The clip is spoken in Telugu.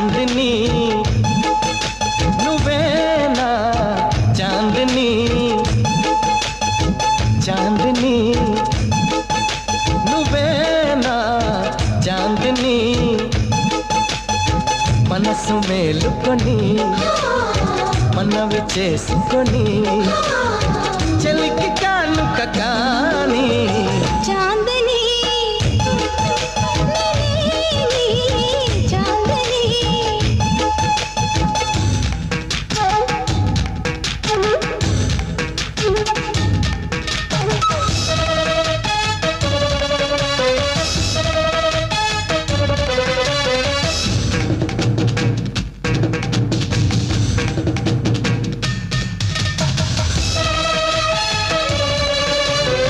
చాందిని నువ్వేనా చాందిని? చాందిని నువ్వేనా చాందిని? మనసు మేలుకొని మనవి చేసుకొని చెలికి కానుక